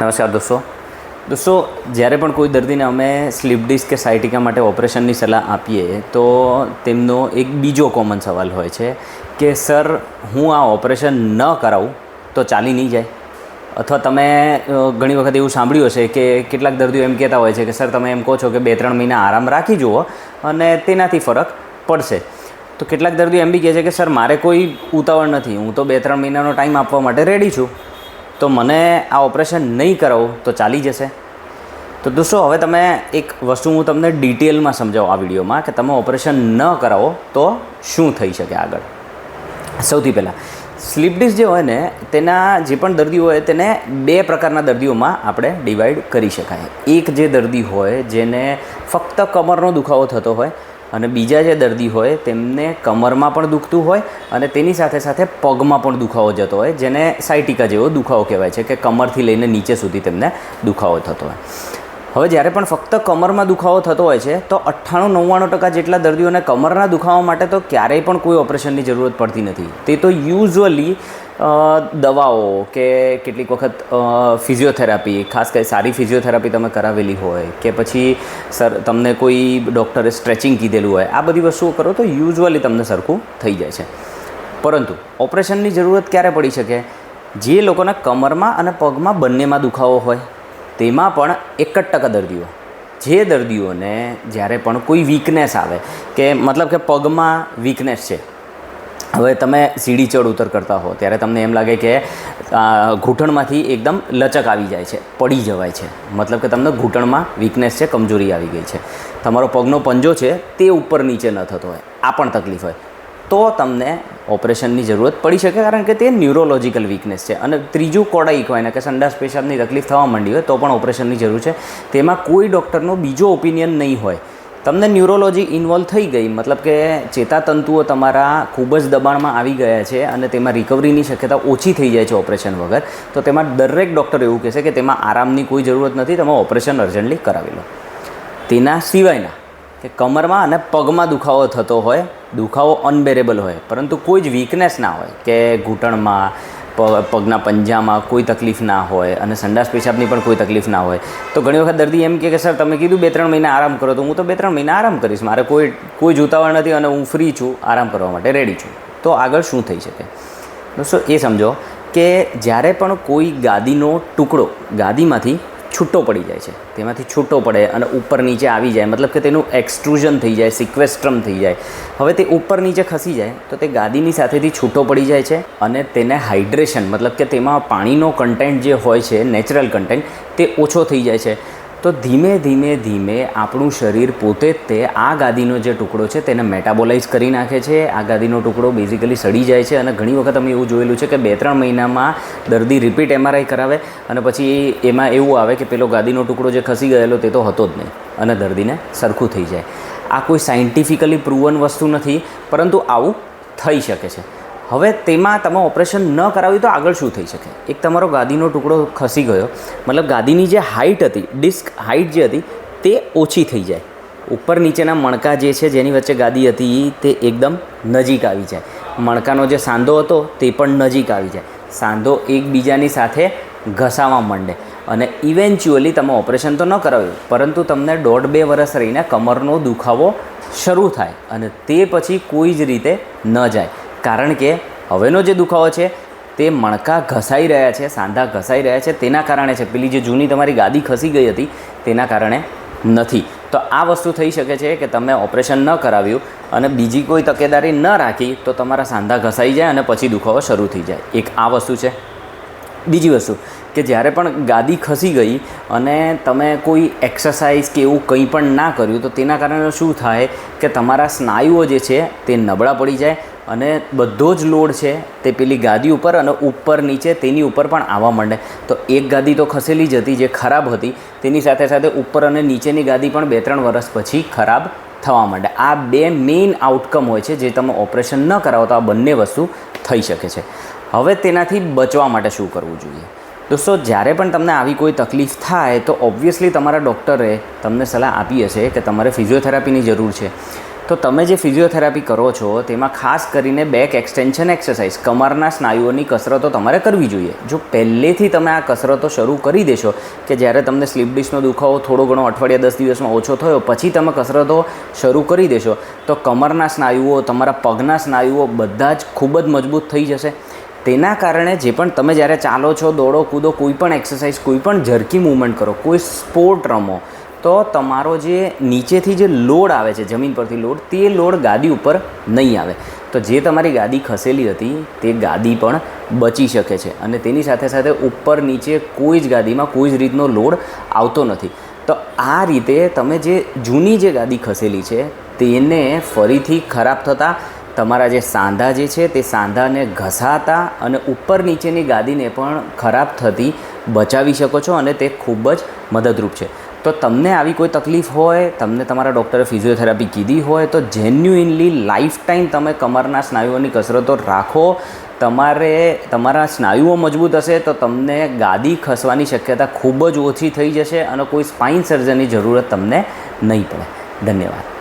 નમસ્કાર દોસ્તો. દોસ્તો, જ્યારે પણ કોઈ દર્દીને અમે સ્લીપ ડિસ્ક કે સાયટિકા માટે ઓપરેશનની સલાહ આપીએ, તો તેમનો એક બીજો કોમન સવાલ હોય છે કે, સર, હું આ ઓપરેશન ન કરાવું તો ચાલી નહીં જાય? અથવા તમે ઘણી વખત એવું સાંભળ્યું હશે કે કેટલાક દર્દીઓ એમ કહેતા હોય છે કે, સર, તમે એમ કહો છો કે બે ત્રણ મહિના આરામ રાખી જુઓ અને તેનાથી ફરક પડશે. તો કેટલાક દર્દીઓ એમ બી કહે છે કે, સર, મારે કોઈ ઉતાવળ નથી. હું તો બે ત્રણ મહિનાનો ટાઈમ આપવા માટે રેડી છું. તો મને આ ઓપરેશન નહીં કરાવું, તો ચાલી જશે. તો દોસ્તો, હવે તમે એક વસ્તુ હું તમને ડિટેલમાં સમજાવું આ વિડીયોમાં, કે તમે ઓપરેશન ન કરાવો, તો શું થઈ શકે આગળ? સૌથી પહેલાં, સ્લીપ ડિસ્ક જે હોય ને, તેના જે પણ દર્દી હોય, તેને બે પ્રકારના દર્દીઓમાં આપણે ડિવાઈડ કરી શકાય. એક જે દર્દી હોય, જેને ફક્ત કમરનો દુખાવો થતો હોય અને બીજા જે દર્દી હોય તેમને કમરમાં પણ દુખતું હોય અને તેની સાથે સાથે પગમાં પણ દુખાવો જતો હોય, જેને સાયટિકા જેવો દુખાવો કહેવાય છે, કે કમરથી લઈને નીચે સુધી તેમને દુખાવો થતો હોય. હવે જ્યારે પણ ફક્ત કમરમાં દુખાવો થતો હોય છે, તો અઠ્ઠાણું નવ્વાણું ટકા જેટલા દર્દીઓને કમરના દુખાવા માટે તો ક્યારેય પણ કોઈ ઓપરેશનની જરૂરત પડતી નથી. તે તો યુઝ્યુઅલી દવાઓ કે કેટલીક વખત ફિઝિયોથેરાપી, ખાસ કરી સારી ફિઝિયોથેરાપી તમે કરાવેલી હોય કે પછી સર, તમને કોઈ ડૉક્ટરે સ્ટ્રેચિંગ કીધેલું હોય, આ બધી વસ્તુઓ કરો તો યુઝ્યુઅલી તમને સરખું થઈ જાય છે. પરંતુ ઓપરેશનની જરૂરત ક્યારે પડી શકે? જે લોકોના કમરમાં અને પગમાં બંનેમાં દુખાવો હોય, તેમાં પણ એક જ ટકા દર્દીઓ. જે દર્દીઓને જ્યારે પણ કોઈ વીકનેસ આવે, કે મતલબ કે પગમાં વીકનેસ છે હવે તમે સીડી ચડ ઉતર કરતા હો, ત્યારે તમને એમ લાગે કે ઘૂંટણમાંથી એકદમ લચક આવી જાય છે, પડી જવાય છે. મતલબ કે તમને ઘૂંટણમાં વીકનેસ છે, કમજોરી આવી ગઈ છે. તમારો પગનો પંજો છે, તે ઉપર નીચે ન થતો હોય, આ પણ તકલીફ હોય. તો તમને ઓપરેશનની જરૂરત પડી શકે, કારણ કે તે ન્યુરોલોજિકલ વીકનેસ છે. અને ત્રીજું કોડાઈક હોય ને કે સંડાસ પેશાબની તકલીફ થવા માંડી હોય, તો પણ ઓપરેશનની જરૂર છે. તેમાં કોઈ ડૉક્ટરનો બીજો ઓપિનિયન નહીં હોય. તમને ન્યુરોલોજી ઇન્વોલ્વ થઈ ગઈ, મતલબ કે ચેતાતંતુઓ તમારા ખૂબ જ દબાણમાં આવી ગયા છે અને તેમાં રિકવરીની શક્યતા ઓછી થઈ જાય છે ઓપરેશન વગર, તો તેમાં દરેક ડૉક્ટર એવું કહેશે કે તેમાં આરામની કોઈ જરૂરત નથી, તમે ઓપરેશન અર્જન્ટલી કરાવી લો. તેના સિવાયના કે કમરમાં અને પગમાં દુખાવો થતો હોય, દુખાવો અનબેરેબલ હોય, પરંતુ કોઈ જ વીકનેસ ના હોય, કે ઘૂંટણમાં પગના પંજામાં કોઈ તકલીફ ના હોય અને સંડાસ પેશાબની પણ કોઈ તકલીફ ના હોય. તો ઘણી વખત દર્દી એમ કે સર, તમે કીધું બે ત્રણ મહિના આરામ કરો. તો હું તો બે ત્રણ મહિના આરામ કરીશ. મારે કોઈ કોઈ જ નથી અને હું ફ્રી છું, આરામ કરવા માટે રેડી છું. તો આગળ શું થઈ શકે? દોસ્તો, એ સમજો કે જ્યારે પણ કોઈ ગાદીનો ટુકડો ગાદીમાંથી છૂટો પડી જાય છે. તેમાંથી છૂટો પડે અને ઉપર નીચે આવી જાય. મતલબ કે તેનું એક્સટ્રુઝન થઈ જાય સિક્વેસ્ટ્રમ થઈ જાય. હવે તે ઉપર નીચે ખસી જાય, તો તે ગાદીની સાથેથી છૂટો પડી જાય છે અને તેને હાઇડ્રેશન મતલબ કે તેમાં પાણીનો કન્ટેન્ટ જે હોય છે નેચરલ કન્ટેન્ટ તે ઓછો થઈ જાય છે. તો ધીમે ધીમે ધીમે આપણું શરીર પોતે જ તે આ ગાદીનો જે ટુકડો છે તેને મેટાબોલાઇઝ કરી નાખે છે. આ ગાદીનો ટુકડો બેઝિકલી સડી જાય છે અને ઘણી વખત અમે એવું જોયેલું છે કે બે ત્રણ મહિનામાં દર્દી રિપીટ એમઆરઆઈ કરાવે અને પછી એમાં એવું આવે કે પેલો ગાદીનો ટુકડો જે ખસી ગયેલો તે તો હતો જ નહીં અને દર્દીને સરખું થઈ જાય. આ કોઈ સાયન્ટિફિકલી પ્રૂવન વસ્તુ નથી, પરંતુ આવું થઈ શકે છે. હવે તેમાં તમે ઓપરેશન ન કરાવ્યું તો આગળ શું થઈ શકે? એક તમારો ગાદીનો ટુકડો ખસી ગયો. મતલબ ગાદીની જે હાઇટ હતી ડિસ્ક હાઇટ જે હતી, તે ઓછી થઈ જાય. ઉપર નીચેના મણકા જે છે, જેની વચ્ચે ગાદી હતી, તે એકદમ નજીક આવી જાય. મણકાનો જે સાંધો હતો, તે પણ નજીક આવી જાય. સાંધો એકબીજાની સાથે ઘસાવા માંડે. અને ઇવેન્ચ્યુઅલી તમે ઓપરેશન તો ન કરાવ્યું, પરંતુ તમને દોઢ બે વર્ષ રહીને કમરનો દુખાવો શરૂ થાય અને તે પછી કોઈ જ રીતે ન જાય. કારણ કે હવેનો જે દુખાવો છે, તે મણકા ઘસાઈ રહ્યા છે, સાંધા ઘસાઈ રહ્યા છે, તેના કારણે છે. પેલી જે જૂની તમારી ગાદી ખસી ગઈ હતી, તેના કારણે નથી. તો આ વસ્તુ થઈ શકે છે કે તમે ઓપરેશન ન કરાવ્યું અને બીજી કોઈ તકેદારી ન રાખી, તો તમારા સાંધા ઘસાઈ જાય અને પછી દુખાવો શરૂ થઈ જાય. એક આ વસ્તુ છે. બીજી વસ્તુ કે જ્યારે પણ ગાદી ખસી ગઈ અને તમે કોઈ એક્સરસાઇઝ કે એવું કંઈ પણ ના કર્યું, તો તેના કારણે શું થાય કે તમારા સ્નાયુઓ જે છે તે નબળા પડી જાય અને બધો જ લોડ છે તે પેલી ગાદી ઉપર અને ઉપર નીચે તેની ઉપર પણ આવવા માંડે. તો એક ગાદી તો ખસેલી જ હતી જે ખરાબ હતી, તેની સાથે સાથે ઉપર અને નીચેની ગાદી પણ બે ત્રણ વર્ષ પછી ખરાબ થવા માંડે. આ બે મેઇન આઉટકમ હોય છે જે તમે ઓપરેશન ન કરાવો તો આ બંને વસ્તુ થઈ શકે છે. હવે તેનાથી બચવા માટે શું કરવું જોઈએ? દોસ્તો જ્યારે પણ તમને આવી કોઈ તકલીફ થાય, તો ઓબ્વિયસલી તમારા ડૉક્ટરે તમને સલાહ આપી હશે કે તમારે ફિઝિયોથેરાપીની જરૂર છે. તો તમે જે ફિઝિયોથેરાપી કરો છો, તેમાં ખાસ કરીને બેક એક્સટેન્શન એક્સરસાઇઝ કમરના સ્નાયુઓની કસરતો તમારે કરવી જોઈએ. જો પહેલેથી તમે આ કસરતો શરૂ કરી દેશો કે જ્યારે તમને સ્લીપ ડિસ્કનો દુખાવો થોડો ઘણો અઠવાડિયા દસ દિવસમાં ઓછો થયો, પછી તમે કસરતો શરૂ કરી દેશો, તો કમરના સ્નાયુઓ, તમારા પગના સ્નાયુઓ બધા જ ખૂબ જ મજબૂત થઈ જશે. તેના કારણે જે પણ તમે જ્યારે ચાલો છો, દોડો, કૂદો, કોઈ પણ એક્સરસાઇઝ કોઈ પણ ઝરકી મૂવમેન્ટ કરો, કોઈ સ્પોર્ટ રમો, તો તમારો જે નીચેથી જે લોડ આવે છે, જમીન પરથી લોડ, તે લોડ ગાદી ઉપર નહીં આવે. તો જે તમારી ગાદી ખસેલી હતી, તે ગાદી પણ બચી શકે છે અને તેની સાથે સાથે ઉપર નીચે કોઈ જ ગાદીમાં કોઈ જ રીતનો લોડ આવતો નથી. તો આ રીતે તમે જે જૂની જે ગાદી ખસેલી છે, તેને ફરીથી ખરાબ થતાં તમારા જે સાંધા જે છે તે સાંધાને ઘસાતા અને ઉપર નીચેની ગાદીને પણ ખરાબ થતી બચાવી શકો છો અને તે ખૂબ જ મદદરૂપ છે. તો તમને આવી કોઈ તકલીફ હોય, તમને તમારા ડૉક્ટરે ફિઝિયોથેરાપી કીધી હોય, તો જેન્યુઇનલી લાઈફ ટાઈમ તમે કમરના સ્નાયુઓની કસરતો રાખો. તમારે, તમારા સ્નાયુઓ મજબૂત હશે તો તમને ગાદી ખસવાની શક્યતા ખૂબ જ ઓછી થઈ જશે અને કોઈ સ્પાઇન સર્જનની જરૂરત તમને નહીં પડે. ધન્યવાદ.